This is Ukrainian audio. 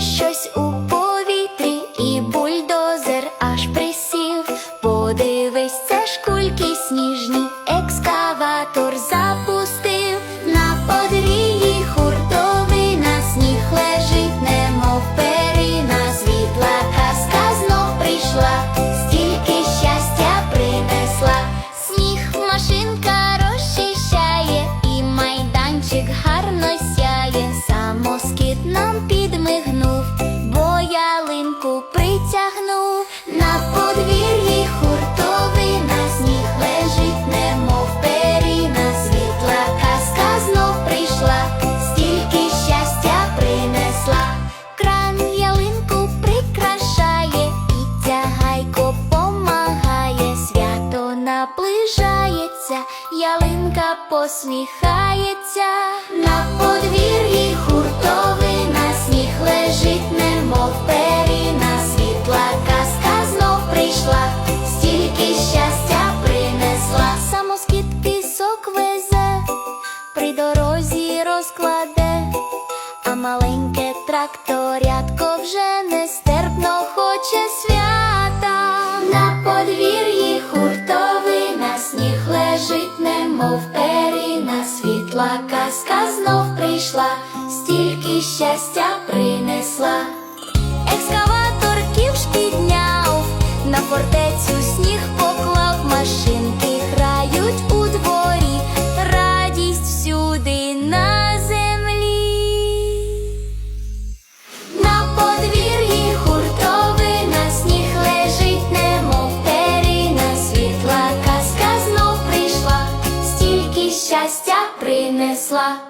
щось у повітрі, і бульдозер аж присів. Подивись, це ж кульки сніжні, екскаватор запустив на подвір'ї хуртовина, сніг лежить, немов перина, світла казка знов прийшла, стільки щастя принесла, сніг машинка розчищає, і майданчик гарно сяє, самоскіт нам підмигне ялинку притягнув на подвір'ї хуртовина, сніг лежить, немов періна, світла казка знов прийшла, стільки щастя принесла. Кран ялинку прикрашає, і тягайко помагає, свято наближається, ялинка посміхається, на подвір'ї дорозі розкладе. А маленьке тракторятко вже нестерпно хоче свята. На подвір'ї хуртовий на сніг лежить, немов періна, світла казка знов прийшла, стільки щастя принесла. Принесла.